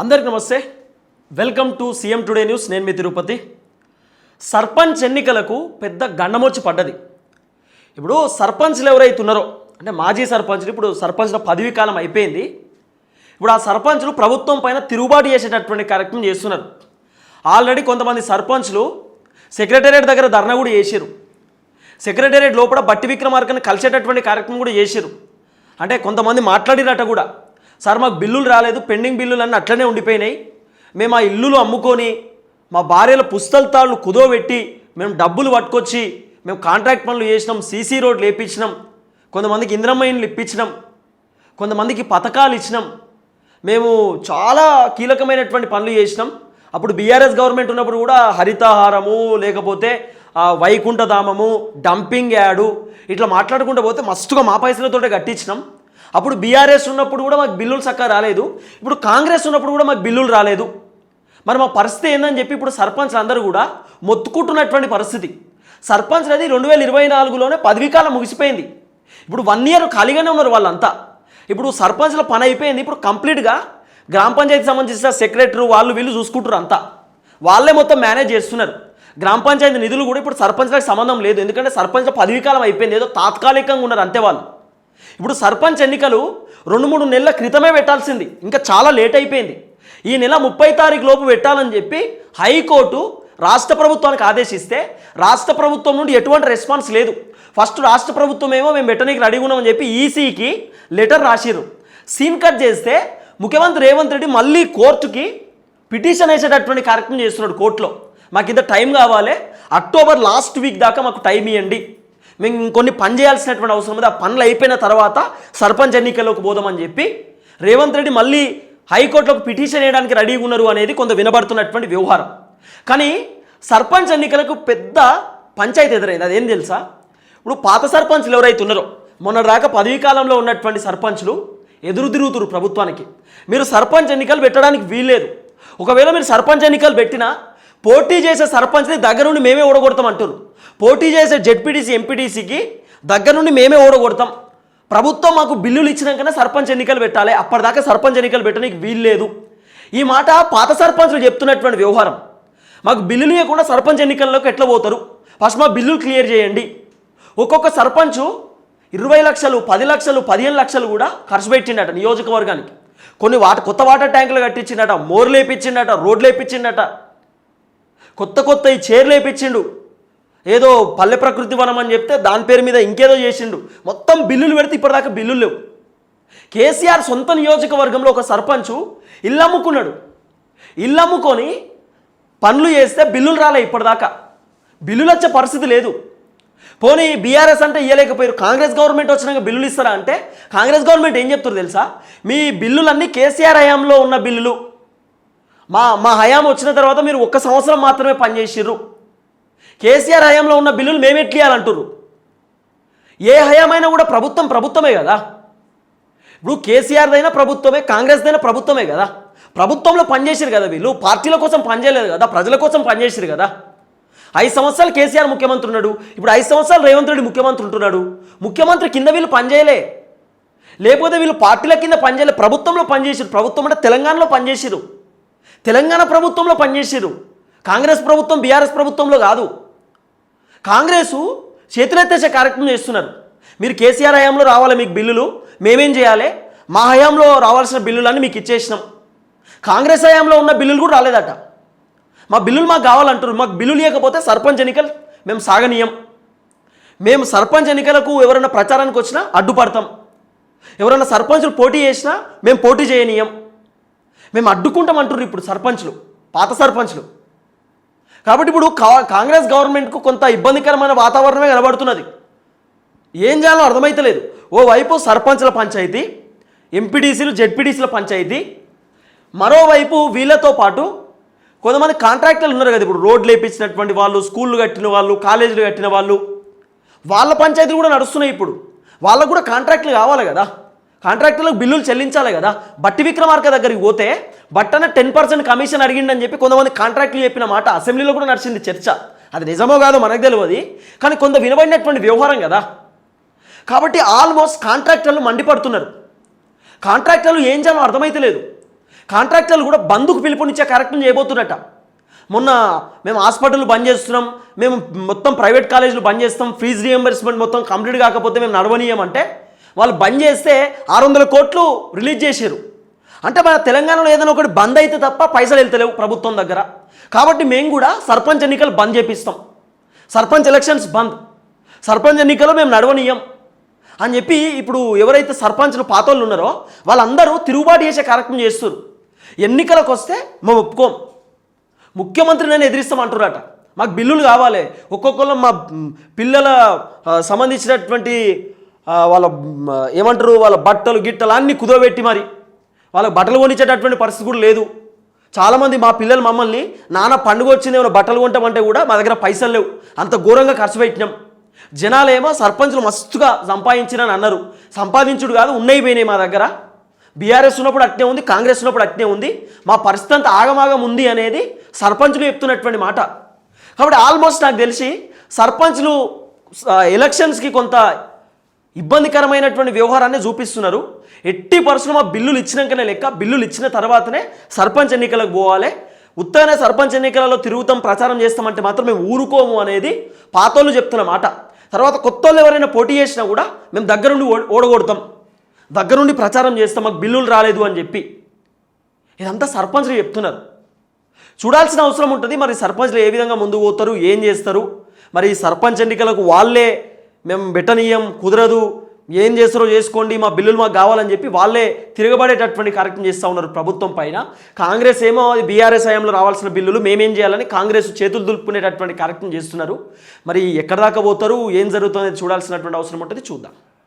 అందరికి నమస్తే. Welcome to CM today news నేను మీ తిరుపతి. సర్పంచ్ ఎన్నికలకు పెద్ద గండమొచ్చి పడ్డది. ఇప్పుడు సర్పంచ్లు ఎవరైతే ఉన్నారో అంటే మాజీ సర్పంచ్లు ఇప్పుడు సర్పంచ్ల పదవీ కాలం అయిపోయింది. ఇప్పుడు ఆ సర్పంచ్లు ప్రభుత్వం పైన తిరుగుబాటు చేసేటటువంటి కార్యక్రమం చేస్తున్నారు. ఆల్రెడీ కొంతమంది సర్పంచ్లు సెక్రటేరియట్ దగ్గర ధర్నా కూడా చేశారు సెక్రటేరియట్ లోపల బట్టి విక్రమార్కని కలిసేటటువంటి కార్యక్రమం కూడా చేశారు అంటే కొంతమంది మాట్లాడినట్ట కూడా. సార్ మాకు బిల్లులు రాలేదు పెండింగ్ బిల్లులు అన్నీ అట్లనే ఉండిపోయినాయి. మేము ఆ ఇల్లులు అమ్ముకొని మా భార్యల పుస్తకాలు కుదోబెట్టి మేము డబ్బులు పట్టుకొచ్చి మేము కాంట్రాక్ట్ పనులు చేసినాం సీసీ రోడ్లు వేయించినాం కొంతమందికి ఇంద్రమ్మ ఇండ్లు ఇప్పించినాం కొంతమందికి పథకాలు ఇచ్చినాం. మేము చాలా కీలకమైనటువంటి పనులు చేసినాం. అప్పుడు బీఆర్ఎస్ గవర్నమెంట్ ఉన్నప్పుడు కూడా హరితహారము లేకపోతే వైకుంఠధామము డంపింగ్ యాడు ఇట్లా మాట్లాడుకుంటూ పోతే మస్తుగా మా పైసలతోటే కట్టించినాం. అప్పుడు బీఆర్ఎస్ ఉన్నప్పుడు కూడా మాకు బిల్లులు చక్కగా రాలేదు. ఇప్పుడు కాంగ్రెస్ ఉన్నప్పుడు కూడా మాకు బిల్లులు రాలేదు. మరి మా పరిస్థితి ఏందని చెప్పి ఇప్పుడు సర్పంచ్లు అందరూ కూడా మొత్తుకుంటున్నటువంటి పరిస్థితి. సర్పంచ్ అనేది రెండు వేల ఇరవై నాలుగులోనే పదవీకాలం ముగిసిపోయింది. ఇప్పుడు వన్ ఇయర్ ఖాళీగానే ఉన్నారు వాళ్ళంతా. ఇప్పుడు సర్పంచ్ల పని అయిపోయింది. ఇప్పుడు కంప్లీట్గా గ్రామ పంచాయతీ సంబంధించిన సెక్రటరీ వాళ్ళు వీళ్ళు చూసుకుంటారు అంతా. వాళ్ళే మొత్తం మేనేజ్ చేస్తున్నారు. గ్రామ పంచాయతీ నిధులు కూడా ఇప్పుడు సర్పంచ్లకు సంబంధం లేదు. ఎందుకంటే సర్పంచ్ల పదవీకాలం అయిపోయింది. ఏదో తాత్కాలికంగా ఉన్నారు అంతే వాళ్ళు. ఇప్పుడు సర్పంచ్ ఎన్నికలు రెండు మూడు నెలల క్రితమే పెట్టాల్సింది. ఇంకా చాలా లేట్ అయిపోయింది. ఈ నెల ముప్పై తారీఖు లోపు పెట్టాలని చెప్పి హైకోర్టు రాష్ట్ర ప్రభుత్వానికి ఆదేశిస్తే రాష్ట్ర ప్రభుత్వం నుండి ఎటువంటి రెస్పాన్స్ లేదు. ఫస్ట్ రాష్ట్ర ప్రభుత్వం ఏమో మేము పెట్టనీకి రెడీ ఉన్నామని చెప్పి ఈసీకి లెటర్ రాసిరు సీన్ కట్ చేస్తే ముఖ్యమంత్రి రేవంత్ రెడ్డి మళ్ళీ కోర్టుకి పిటిషన్ వేసేటటువంటి కార్యక్రమం చేస్తున్నాడు కోర్టులో. మాకు ఇంత టైం కావాలి. అక్టోబర్ లాస్ట్ వీక్ దాకా మాకు టైం ఇవ్వండి మేము ఇంకొన్ని పని చేయాల్సినటువంటి అవసరం ఉంది. ఆ పనులు అయిపోయిన తర్వాత సర్పంచ్ ఎన్నికల్లోకి పోదామని చెప్పి రేవంత్ రెడ్డి మళ్ళీ హైకోర్టులోకి పిటిషన్ వేయడానికి రెడీగా ఉన్నారు అనేది కొంత వినబడుతున్నటువంటి వ్యవహారం. కానీ సర్పంచ్ ఎన్నికలకు పెద్ద పంచాయతీ ఎదురైంది. అదేం తెలుసా? ఇప్పుడు పాత సర్పంచ్లు ఎవరైతే ఉన్నారో మొన్న దాకా పదవీ కాలంలో ఉన్నటువంటి సర్పంచ్లు ఎదురు తిరుగుతురు ప్రభుత్వానికి. మీరు సర్పంచ్ ఎన్నికలు పెట్టడానికి వీల్లేదు. ఒకవేళ మీరు సర్పంచ్ ఎన్నికలు పెట్టినా పోటీ చేసే సర్పంచ్ని దగ్గర నుండి మేమే ఓడగొడతాం అంటారు పోటీ చేసే జెడ్పీటీసీ ఎంపీటీసీకి దగ్గర నుండి మేమే ఓడగొడతాం. ప్రభుత్వం మాకు బిల్లులు ఇచ్చినాకనే సర్పంచ్ ఎన్నికలు పెట్టాలి. అప్పటిదాకా సర్పంచ్ ఎన్నికలు పెట్టడానికి వీలు లేదు. ఈ మాట పాత సర్పంచ్లు చెప్తున్నటువంటి వ్యవహారం. మాకు బిల్లులు ఇవ్వకుండా సర్పంచ్ ఎన్నికల్లోకి ఎట్లా పోతారు? ఫస్ట్ మా బిల్లులు క్లియర్ చేయండి. ఒక్కొక్క సర్పంచు ఇరవై లక్షలు పది లక్షలు పదిహేను లక్షలు కూడా ఖర్చు పెట్టిండట నియోజకవర్గానికి. కొన్ని వాట కొత్త వాటర్ ట్యాంకులు కట్టించిండట మోర్లు వేపించిండట రోడ్లు వేపించిండట. కొత్త కొత్త ఈ చీరలు వేయించిండు ఏదో పల్లె ప్రకృతి వనం అని చెప్తే దాని పేరు మీద ఇంకేదో చేసిండు. మొత్తం బిల్లులు పెడితే ఇప్పటిదాకా బిల్లులు లేవు. కేసీఆర్ సొంత నియోజకవర్గంలో ఒక సర్పంచు ఇల్లు అమ్ముకున్నాడు. ఇల్లు అమ్ముకొని పనులు చేస్తే బిల్లులు రాలే ఇప్పటిదాకా. బిల్లులు వచ్చే పరిస్థితి లేదు. పోనీ బీఆర్ఎస్ అంటే ఇవ్వలేకపోయారు కాంగ్రెస్ గవర్నమెంట్ వచ్చినాక బిల్లులు ఇస్తారా అంటే కాంగ్రెస్ గవర్నమెంట్ ఏం చెప్తారు తెలుసా? మీ బిల్లులన్నీ కేసీఆర్ హయాంలో ఉన్న బిల్లులు. మా మా హయాం వచ్చిన తర్వాత మీరు ఒక్క సంవత్సరం మాత్రమే పనిచేసిర్రు కేసీఆర్ హయాంలో ఉన్న బిల్లులు మేము ఎట్లియాలంటుర్రు ఏ హయామైనా కూడా ప్రభుత్వం ప్రభుత్వమే కదా. ఇప్పుడు కేసీఆర్దైనా ప్రభుత్వమే కాంగ్రెస్దైనా ప్రభుత్వమే కదా. ప్రభుత్వంలో పనిచేసారు కదా వీళ్ళు. పార్టీల కోసం పనిచేయలేదు కదా ప్రజల కోసం పనిచేసారు కదా. ఐదు సంవత్సరాలు కేసీఆర్ ముఖ్యమంత్రి ఉన్నాడు. ఇప్పుడు ఐదు సంవత్సరాలు రేవంత్ రెడ్డి ముఖ్యమంత్రి ఉంటున్నాడు. ముఖ్యమంత్రి కింద వీళ్ళు పనిచేయలే లేకపోతే వీళ్ళు పార్టీల కింద పనిచేయలే ప్రభుత్వంలో పనిచేసారు ప్రభుత్వం అంటే తెలంగాణలో పనిచేసారు తెలంగాణ ప్రభుత్వంలో పనిచేసారు కాంగ్రెస్ ప్రభుత్వం బీఆర్ఎస్ ప్రభుత్వంలో కాదు. కాంగ్రెసు చేతులెత్తేసే కార్యక్రమం చేస్తున్నారు. మీరు కేసీఆర్ హయాంలో రావాలి మీకు బిల్లులు? మేమేం చేయాలి? మా హయాంలో రావాల్సిన బిల్లులన్నీ మీకు ఇచ్చేసినాం. కాంగ్రెస్ హయాంలో ఉన్న బిల్లులు కూడా రాలేదట. మా బిల్లులు మాకు కావాలంటారు మాకు బిల్లులు లేకపోతే సర్పంచ్ ఎన్నికలు మేము సాగనీయం. మేము సర్పంచ్ ఎన్నికలకు ఎవరైనా ప్రచారానికి వచ్చినా అడ్డుపడతాం. ఎవరైనా సర్పంచులు పోటీ చేసినా మేము పోటీ చేయనీయం. మేము అడ్డుకుంటాం అంటున్నారు ఇప్పుడు సర్పంచ్లు పాత సర్పంచ్లు. కాబట్టి ఇప్పుడు కా- కాంగ్రెస్ గవర్నమెంట్కు కొంత ఇబ్బందికరమైన వాతావరణమే కనబడుతున్నది. ఏం చేయాలో అర్థమైతలేదు. ఓవైపు సర్పంచ్ల పంచాయతీ ఎంపీడీసీలు జెడ్పీడీసీల పంచాయతీ మరోవైపు వీళ్ళతో పాటు కొంతమంది కాంట్రాక్టర్లు ఉన్నారు కదా ఇప్పుడు రోడ్లు వేయించినటువంటి వాళ్ళు స్కూళ్ళు కట్టిన వాళ్ళు కాలేజీలు కట్టిన వాళ్ళు. వాళ్ళ పంచాయతీలు కూడా నడుస్తున్నాయి ఇప్పుడు. వాళ్ళకు కూడా కాంట్రాక్ట్లు కావాలి కదా. కాంట్రాక్టర్లకు బిల్లులు చెల్లించాలి కదా. బట్టి విక్రమార్క దగ్గరికి పోతే బట్టన టెన్ పర్సెంట్ కమిషన్ అడిగిండని చెప్పి కొంతమంది కాంట్రాక్టులు చెప్పిన మాట అసెంబ్లీలో కూడా నడిచింది చర్చ. అది నిజమో కాదో మనకు తెలియదు. కానీ కొంత వినబడినటువంటి వ్యవహారం కదా. కాబట్టి ఆల్మోస్ట్ కాంట్రాక్టర్లు మండిపడుతున్నారు. కాంట్రాక్టర్లు ఏం చేయాలో అర్థమైతలేదు కాంట్రాక్టర్లు కూడా బంధుకు పిలుపునిచ్చే కార్యక్రమం చేయబోతున్నట్ట. మొన్న మేము హాస్పిటల్ బంద్ చేస్తున్నాం. మేము మొత్తం ప్రైవేట్ కాలేజీలు బంద్ చేస్తాం. ఫీజు రియంబర్స్మెంట్ మొత్తం కంప్లీట్ కాకపోతే మేము నడవనీయమంటే వాళ్ళు బంద్ చేస్తే ఆరు వందల కోట్లు రిలీజ్ చేశారు. అంటే మన తెలంగాణలో ఏదైనా ఒకటి బంద్ అయితే తప్ప పైసలు వెళ్తలేవు ప్రభుత్వం దగ్గర. కాబట్టి మేము కూడా సర్పంచ్ ఎన్నికలు బంద్ చేపిస్తాం. సర్పంచ్ ఎలక్షన్స్ బంద్. సర్పంచ్ ఎన్నికలు మేము నడవనీయం. అని చెప్పి ఇప్పుడు ఎవరైతే సర్పంచ్లు పాతోళ్ళు ఉన్నారో వాళ్ళందరూ తిరుగుబాటు చేసే కార్యక్రమం చేస్తారు ఎన్నికలకు వస్తే మేము ఒప్పుకోం. ముఖ్యమంత్రి నేను ఎదిరిస్తామంటున్నారట. మాకు బిల్లులు కావాలి. ఒక్కొక్కరు మా పిల్లల సంబంధించినటువంటి వాళ్ళ ఏమంటారు వాళ్ళ బట్టలు గిట్టలు అన్నీ కుదోబెట్టి మరి. వాళ్ళకి బట్టలు కొనిచ్చేటటువంటి పరిస్థితి కూడా లేదు. చాలామంది మా పిల్లలు మమ్మల్ని నాన్న పండుగ వచ్చింది ఏమైనా బట్టలు కొంటామంటే కూడా మా దగ్గర పైసలు లేవు. అంత ఘోరంగా ఖర్చు పెట్టినాం. జనాలేమో సర్పంచులు మస్తుగా సంపాదించినని అన్నారు. సంపాదించుడు కాదు ఉన్నాయి పోయినాయి మా దగ్గర. బీఆర్ఎస్ ఉన్నప్పుడు అట్నే ఉంది కాంగ్రెస్ ఉన్నప్పుడు అట్నే ఉంది. మా పరిస్థితి అంత ఆగమాగం ఉంది అనేది సర్పంచులు చెప్తున్నటువంటి మాట. కాబట్టి ఆల్మోస్ట్ నాకు తెలిసి సర్పంచ్లు ఎలక్షన్స్కి కొంత ఇబ్బందికరమైనటువంటి వ్యవహారాన్ని చూపిస్తున్నారు. ఎట్టి పరిశ్రమ బిల్లులు ఇచ్చినాకనే లెక్క బిల్లులు ఇచ్చిన తర్వాతనే సర్పంచ్ ఎన్నికలకు పోవాలి. ఉత్తగానే సర్పంచ్ ఎన్నికలలో తిరుగుతాం ప్రచారం చేస్తామంటే మాత్రం మేము ఊరుకోము అనేది పాతోళ్ళు చెప్తున్న మాట. తర్వాత కొత్త వాళ్ళు ఎవరైనా పోటీ చేసినా కూడా మేము దగ్గరుండి ఓడగొడతాం. దగ్గరుండి ప్రచారం చేస్తాం మాకు బిల్లులు రాలేదు అని చెప్పి. ఇదంతా సర్పంచ్లు చెప్తున్నారు. చూడాల్సిన అవసరం ఉంటుంది. మరి సర్పంచ్లు ఏ విధంగా ముందు పోతారు ఏం చేస్తారు? మరి సర్పంచ్ ఎన్నికలకు వాళ్ళే మేము బెట్టనీయం కుదరదు. ఏం చేస్తారో చేసుకోండి మా బిల్లులు మాకు కావాలని చెప్పి వాళ్ళే తిరగబడేటటువంటి కార్యక్రమం చేస్తూ ఉన్నారు ప్రభుత్వం పైన. కాంగ్రెస్ ఏమో అది బీఆర్ఎస్ హయాంలో రావాల్సిన బిల్లులు మేమేం చేయాలని కాంగ్రెస్ చేతులు దులుపుకునేటటువంటి కార్యక్రమం చేస్తున్నారు. మరి ఎక్కడ దాకా పోతారు ఏం జరుగుతుందో చూడాల్సినటువంటి అవసరం ఉంటుంది చూద్దాం.